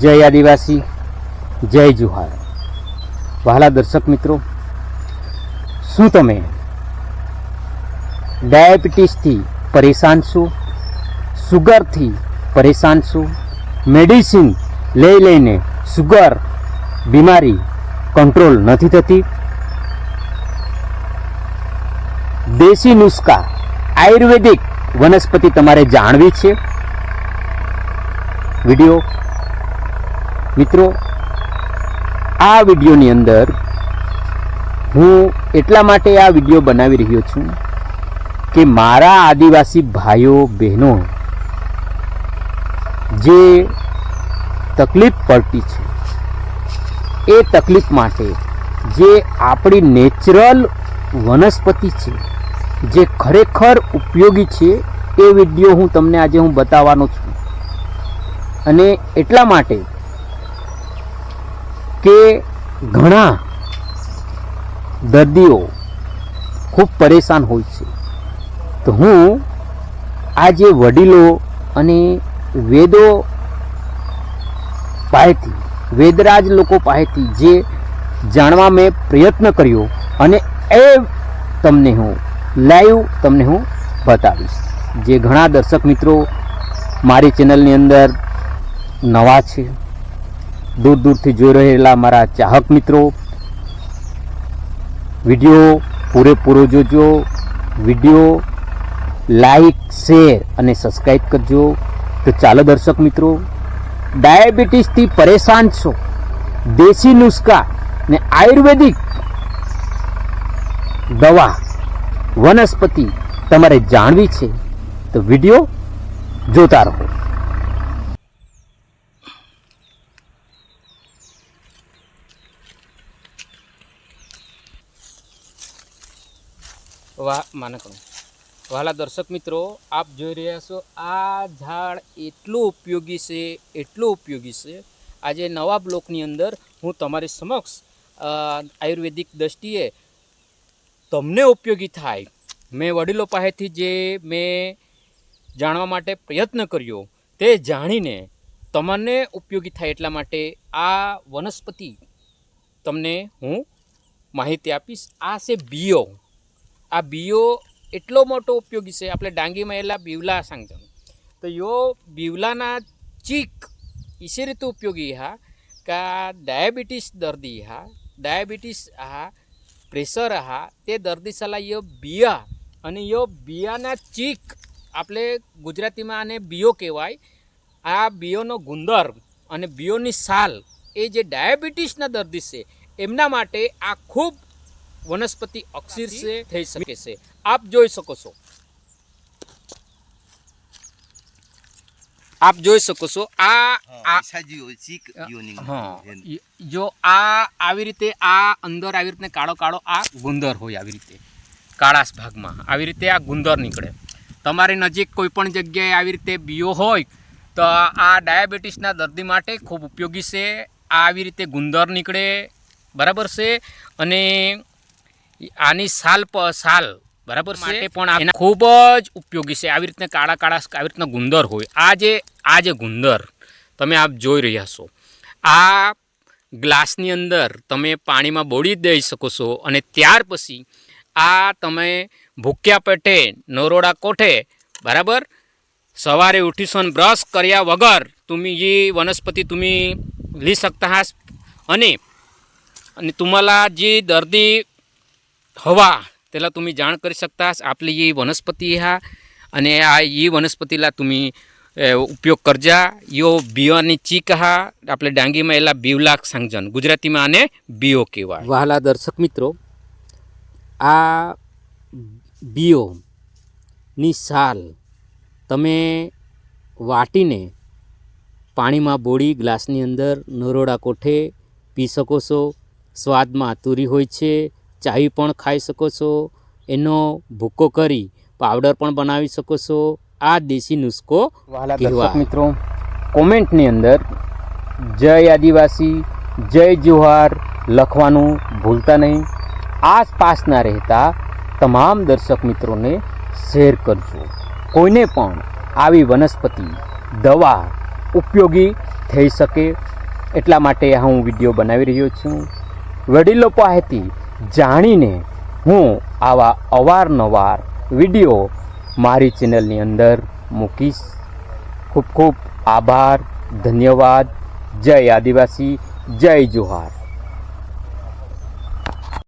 જય આદિવાસી, જય જુહાર. વહાલા દર્શક મિત્રો, શું તમે ડાયાબિટીસથી પરેશાન છો? સુગરથી પરેશાન છો? મેડિસિન લઈ લઈને સુગર બીમારી કંટ્રોલ નથી થતી? દેશી નુસ્ખા, આયુર્વેદિક વનસ્પતિ તમારે જાણવી છે? વીડિયો મિત્રો, આ વિડીયોની અંદર હું એટલા માટે આ વીડિયો બનાવી રહ્યો છું કે મારા આદિવાસી ભાઈઓ, બહેનો જે તકલીફ પડતી છે, એ તકલીફ માટે જે આપણી નેચરલ વનસ્પતિ છે, જે ખરેખર ઉપયોગી છે, એ વીડિયો હું તમને આજે હું બતાવવાનો છું. અને એટલા માટે કે ઘણા દર્દીઓ ખૂબ પરેશાન હોય છે. તો હું આ જે વડીલો અને વેદો પાસેથી, વેદરાજ લોકો પાસેથી જે જાણવા મેં પ્રયત્ન કર્યો અને એ તમને હું લાઈવ તમને હું બતાવીશ. જે ઘણા દર્શક મિત્રો મારી ચેનલની અંદર નવા છે. દૂર દૂરથી જોઈ રહેલા મારા ચાહક મિત્રો, વીડિયો પૂરેપૂરો જોજો, વીડિયો લાઈક, શેર અને સબસ્ક્રાઈબ કરજો. તો ચાલો દર્શક મિત્રો, ડાયાબિટીસથી પરેશાન છો, દેશી નુસ્ખા ને આયુર્વેદિક દવા, વનસ્પતિ તમારે જાણવી છે, તો વીડિયો જોતા રહો. વાહ માનકણું વહાલા દર્શક મિત્રો, આપ જોઈ રહ્યા છો, આ ઝાડ એટલું ઉપયોગી છે, એટલું ઉપયોગી છે. આજે નવા બ્લોકની અંદર હું તમારી સમક્ષ આયુર્વેદિક દ્રષ્ટિએ તમને ઉપયોગી થાય. મેં વડીલો પાસેથી જે મેં જાણવા માટે પ્રયત્ન કર્યો, તે જાણીને તમને ઉપયોગી થાય એટલા માટે આ વનસ્પતિ તમને હું માહિતી આપીશ. આ છે બીઓ આ બીઓ એટલો મોટો ઉપયોગી છે, આપણે ડાંગીમાં એલા બીવલા સાંગજમ તો યો બીવલાના ચીક ઇસે રીતે ઉપયોગી હા, કા ડાયાબિટીસ દર્દી હા, ડાયાબિટીસ હા, પ્રેશર હા, તે દર્દી સલાહ યો બિયા અને યો બિયાના ચીક આપણે ગુજરાતીમાં આને બીઓ કહેવાય. આ બીઓનો ગુંદર અને બીઓની સાલ એ જે ડાયાબિટીસના દર્દી છે, એમના માટે આ ખૂબ વનસ્પતિ અક્ષીરશે થઈ શકે છે. આપ જોઈ શકો છો. આપ જોઈ શકો છો. આ જો આ આવી રીતે આ અંદર આવી રીતે કાળો કાળો આ ગુંદર હોય આવી રીતે. કાળાશ ભાગમાં આવી રીતે આ ગુંદર નીકળે. તમારી નજીક કોઈ પણ જગ્યાએ આવી રીતે બીઓ હોય તો આ ડાયાબિટીસના દર્દી માટે ખૂબ ઉપયોગી છે. આ આવી રીતે ગુંદર નીકળે. બરાબર છે? અને આની સાલ પ સાલ બરાબર છે પણ આ એના ખૂબ જ ઉપયોગી છે આવી રીતના કાળા કાળા આવી રીતના ગુંદર હોય આ જે આ જે ગુંદર તમે આપ જોઈ રહ્યા છો આ ગ્લાસની અંદર તમે પાણીમાં બોળી દઈ શકો છો અને ત્યાર પછી આ તમે ભૂખ્યા પેટે નરોડા કોઠે બરાબર સવારે ઉઠીશું અને બ્રશ કર્યા વગર तुम्ही ही वनस्पती तुम्ही ली सकता आहात आणि आणि तुम्हाला जी दर्दी हवा त्याला तुम्ही जाण करू शकता आपली ही वनस्पती हा आणि આ ही વનસ્પતિલા तुम्ही અ, ઉપયોગ કરજા યો બિયોની ચીક હા આપણે ડાંગીમાં એલા બીવલાક સાંગજન ગુજરાતીમાં આને બીઓ કહેવાય વહાલા દર્શક મિત્રો આ બીઓની સાલ તમે વાટીને પાણીમાં બોળી ગ્લાસની અંદર નરોડા કોઠે પી શકો છો સ્વાદમાં અતુરી હોય છે ચાય પણ ખાઈ શકો છો એનો ભૂકો કરી પાવડર પણ બનાવી શકો છો આ દેશી નુસ્ખો મિત્રો કોમેન્ટની અંદર જય આદિવાસી જય જુહાર લખવાનું ભૂલતા નહીં. આસપાસના રહેતા તમામ દર્શક મિત્રોને શેર કરજો. કોઈને પણ આવી વનસ્પતિ દવા ઉપયોગી થઈ શકે એટલા માટે હું વીડિયો બનાવી રહ્યો છું. વડીલો પાસેથી જાણીને હું આવા અવારનવાર વીડિયો મારી ચેનલની અંદર મૂકીશ. ખૂબ ખૂબ આભાર, ધન્યવાદ. જય આદિવાસી, જય જોહાર.